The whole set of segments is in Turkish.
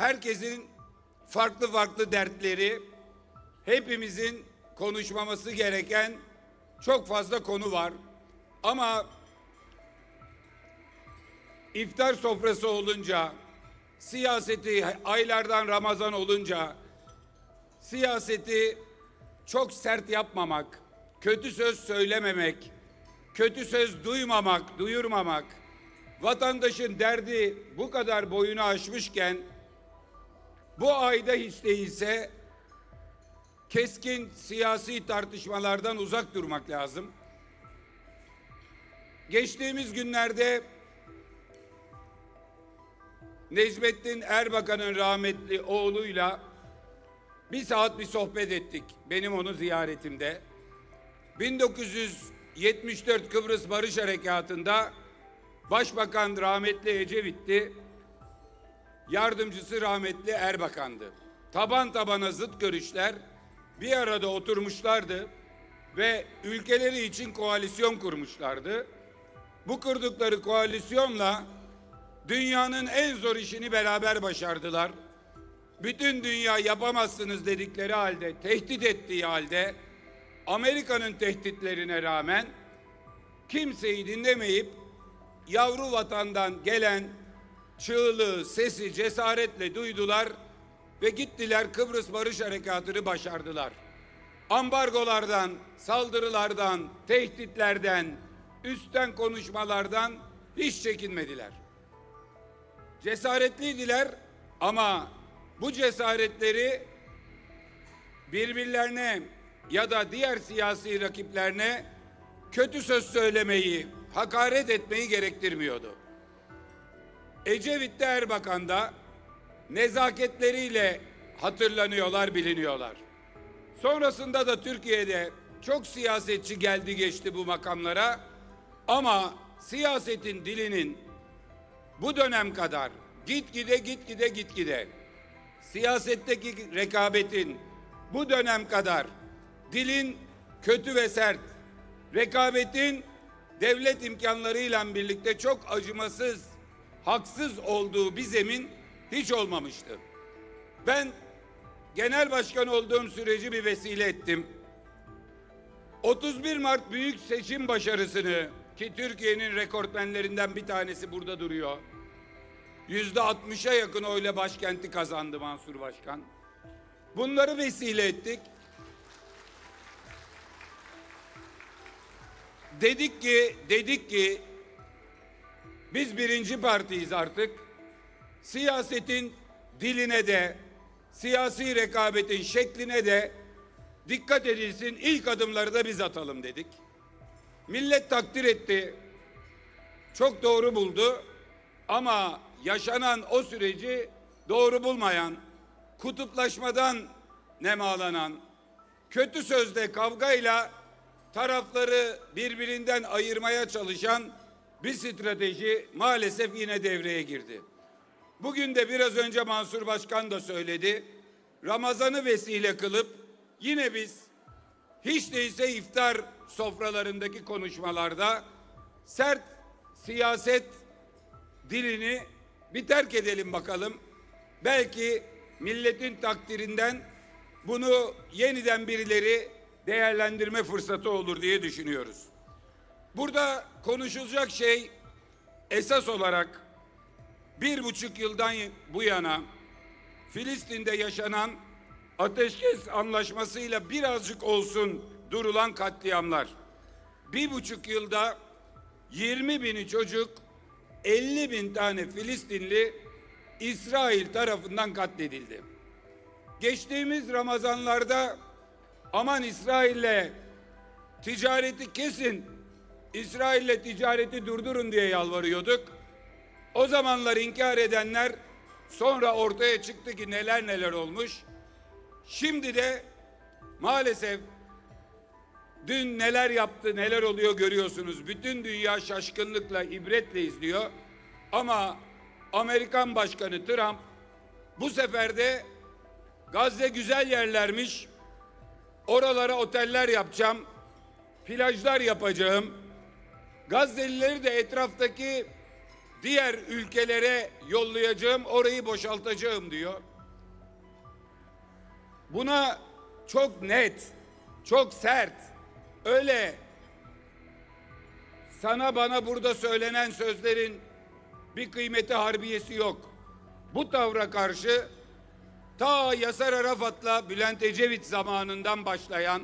herkesin farklı farklı dertleri, hepimizin konuşmaması gereken çok fazla konu var. Ama iftar sofrası olunca, siyaseti aylardan Ramazan olunca, siyaseti çok sert yapmamak, kötü söz söylememek, kötü söz duymamak, duyurmamak, vatandaşın derdi bu kadar boyunu aşmışken bu ayda hiç değilse keskin siyasi tartışmalardan uzak durmak lazım. Geçtiğimiz günlerde Necmettin Erbakan'ın rahmetli oğluyla bir saat bir sohbet ettik. Benim onu ziyaretimde. 1974 Kıbrıs Barış Harekatı'nda Başbakan rahmetli Ecevit'ti. Yardımcısı rahmetli Erbakan'dı. Taban tabana zıt görüşler bir arada oturmuşlardı ve ülkeleri için koalisyon kurmuşlardı. Bu kurdukları koalisyonla dünyanın en zor işini beraber başardılar. Bütün dünya yapamazsınız dedikleri halde, tehdit ettiği halde Amerika'nın tehditlerine rağmen kimseyi dinlemeyip yavru vatandan gelen çığlığı, sesi cesaretle duydular ve gittiler Kıbrıs Barış Harekatı'nı başardılar. Ambargolardan, saldırılardan, tehditlerden, üstten konuşmalardan hiç çekinmediler. Cesaretliydiler ama bu cesaretleri birbirlerine ya da diğer siyasi rakiplerine kötü söz söylemeyi, hakaret etmeyi gerektirmiyordu. Ecevit de Erbakan da nezaketleriyle hatırlanıyorlar, biliniyorlar. Sonrasında da Türkiye'de çok siyasetçi geldi geçti bu makamlara ama siyasetin dilinin bu dönem kadar gitgide gitgide gitgide siyasetteki rekabetin bu dönem kadar dilin kötü ve sert, rekabetin devlet imkanlarıyla birlikte çok acımasız, haksız olduğu bir zemin hiç olmamıştı. Ben genel başkan olduğum süreci bir vesile ettim. 31 Mart büyük seçim başarısını ki Türkiye'nin rekortmenlerinden bir tanesi burada duruyor. Yüzde 60'a yakın oyla başkenti kazandı Mansur Başkan. Bunları vesile ettik. Dedik ki, dedik ki biz birinci partiyiz artık. Siyasetin diline de, siyasi rekabetin şekline de dikkat edilsin. İlk adımları da biz atalım dedik. Millet takdir etti. Çok doğru buldu. Ama yaşanan o süreci doğru bulmayan, kutuplaşmadan nemalanan, kötü sözde kavgayla tarafları birbirinden ayırmaya çalışan bir strateji maalesef yine devreye girdi. Bugün de biraz önce Mansur Başkan da söyledi. Ramazan'ı vesile kılıp yine biz hiç değilse iftar sofralarındaki konuşmalarda sert siyaset dilini bir terk edelim bakalım. Belki milletin takdirinden bunu yeniden birileri değerlendirme fırsatı olur diye düşünüyoruz. Burada konuşulacak şey esas olarak bir buçuk yıldan bu yana Filistin'de yaşanan ateşkes anlaşmasıyla birazcık olsun durulan katliamlar. Bir buçuk yılda 20 bini çocuk 50 bin tane Filistinli İsrail tarafından katledildi. Geçtiğimiz Ramazanlarda aman İsrail'le ticareti kesin, İsrail'le ticareti durdurun diye yalvarıyorduk. O zamanlar inkar edenler sonra ortaya çıktı ki neler neler olmuş. Şimdi de maalesef dün neler yaptı, neler oluyor görüyorsunuz. Bütün dünya şaşkınlıkla, ibretle izliyor. Ama Amerikan Başkanı Trump bu sefer de Gazze güzel yerlermiş. Oralara oteller yapacağım. Plajlar yapacağım. Gazze'lileri de etraftaki diğer ülkelere yollayacağım, orayı boşaltacağım diyor. Buna çok net, çok sert, öyle sana bana burada söylenen sözlerin bir kıymeti harbiyesi yok. Bu tavra karşı ta Yasar Arafat'la Bülent Ecevit zamanından başlayan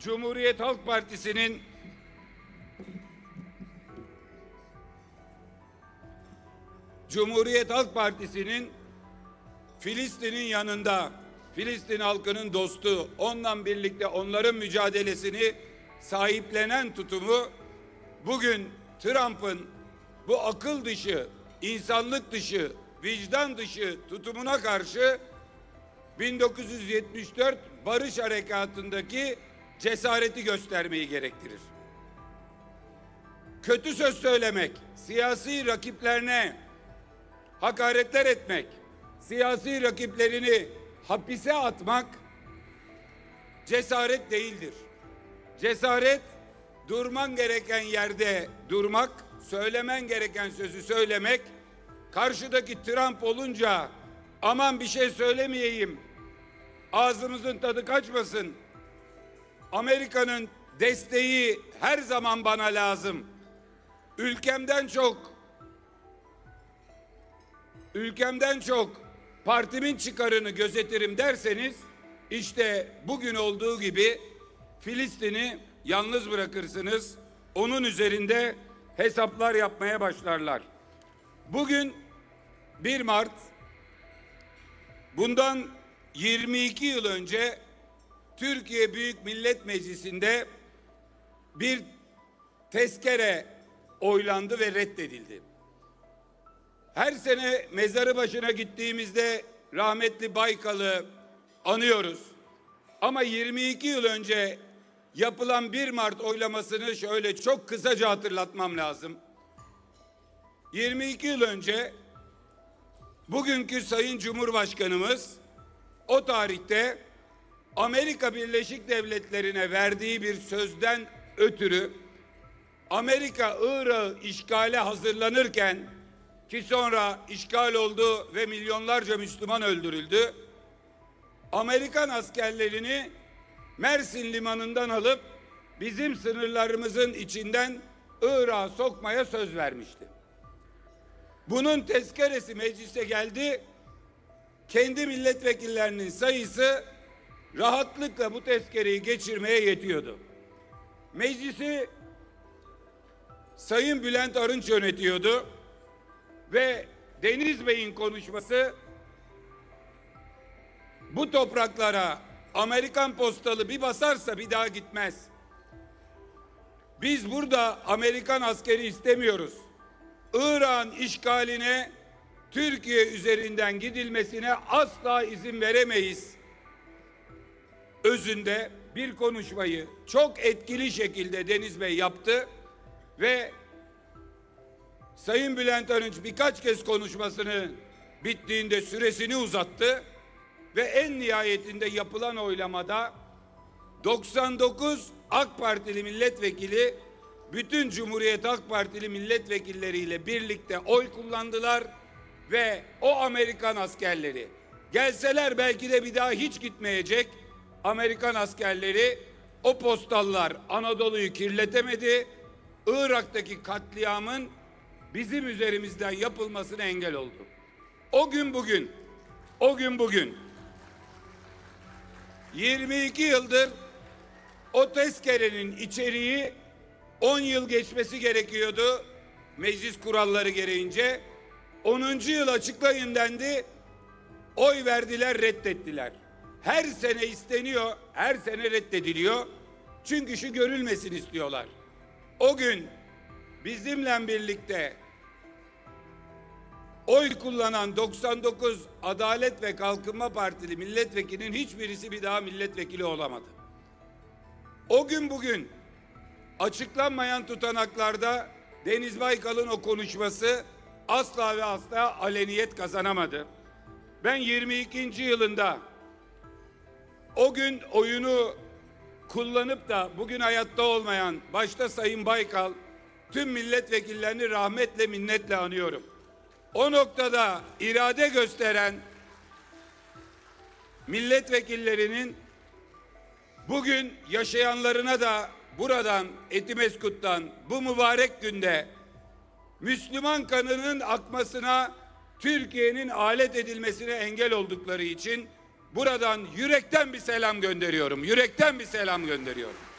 Cumhuriyet Halk Partisi'nin Cumhuriyet Halk Partisi'nin Filistin'in yanında, Filistin halkının dostu, onunla birlikte onların mücadelesini sahiplenen tutumu bugün Trump'ın bu akıl dışı, insanlık dışı, vicdan dışı tutumuna karşı 1974 Barış Harekatı'ndaki cesareti göstermeyi gerektirir. Kötü söz söylemek, siyasi rakiplerine hakaretler etmek, siyasi rakiplerini hapise atmak cesaret değildir. Cesaret durman gereken yerde durmak, söylemen gereken sözü söylemek, karşıdaki Trump olunca aman bir şey söylemeyeyim, ağzımızın tadı kaçmasın, Amerika'nın desteği her zaman bana lazım. Ülkemden çok ülkemden çok partimin çıkarını gözetirim derseniz işte bugün olduğu gibi Filistin'i yalnız bırakırsınız. Onun üzerinde hesaplar yapmaya başlarlar. Bugün 1 Mart bundan 22 yıl önce Türkiye Büyük Millet Meclisi'nde bir tezkere oylandı ve reddedildi. Her sene mezarı başına gittiğimizde rahmetli Baykal'ı anıyoruz. Ama 22 yıl önce yapılan 1 Mart oylamasını şöyle çok kısaca hatırlatmam lazım. 22 yıl önce bugünkü Sayın Cumhurbaşkanımız o tarihte Amerika Birleşik Devletleri'ne verdiği bir sözden ötürü Amerika Irak'ı işgale hazırlanırken ki sonra işgal oldu ve milyonlarca Müslüman öldürüldü. Amerikan askerlerini Mersin limanından alıp bizim sınırlarımızın içinden Irak'a sokmaya söz vermişti. Bunun tezkeresi meclise geldi. Kendi milletvekillerinin sayısı rahatlıkla bu tezkereyi geçirmeye yetiyordu. Meclisi Sayın Bülent Arınç yönetiyordu ve Deniz Bey'in konuşması bu topraklara Amerikan postalı bir basarsa bir daha gitmez. Biz burada Amerikan askeri istemiyoruz. İran işgaline Türkiye üzerinden gidilmesine asla izin veremeyiz. Özünde bir konuşmayı çok etkili şekilde Deniz Bey yaptı ve Sayın Bülent Arınç birkaç kez konuşmasını bittiğinde süresini uzattı ve en nihayetinde yapılan oylamada 99 AK Partili milletvekili bütün Cumhuriyet Halk Partili milletvekilleriyle birlikte oy kullandılar ve o Amerikan askerleri gelseler belki de bir daha hiç gitmeyecek Amerikan askerleri o postallar Anadolu'yu kirletemedi. Irak'taki katliamın bizim üzerimizden yapılmasına engel oldu. O gün bugün, o gün bugün 22 yıldır o tezkerenin içeriği 10 yıl geçmesi gerekiyordu meclis kuralları gereğince. 10. yıl açıklayın dendi. Oy verdiler, reddettiler. Her sene isteniyor, her sene reddediliyor. Çünkü şu görülmesin istiyorlar. O gün bizimle birlikte oy kullanan 99 Adalet ve Kalkınma Partili milletvekilinin hiçbirisi bir daha milletvekili olamadı. O gün bugün açıklanmayan tutanaklarda Deniz Baykal'ın o konuşması asla ve asla aleniyet kazanamadı. Ben 22. yılında o gün oyunu kullanıp da bugün hayatta olmayan başta Sayın Baykal tüm milletvekillerini rahmetle minnetle anıyorum. O noktada irade gösteren milletvekillerinin bugün yaşayanlarına da buradan Etimeskut'tan bu mübarek günde Müslüman kanının akmasına Türkiye'nin alet edilmesine engel oldukları için buradan yürekten bir selam gönderiyorum. Yürekten bir selam gönderiyorum.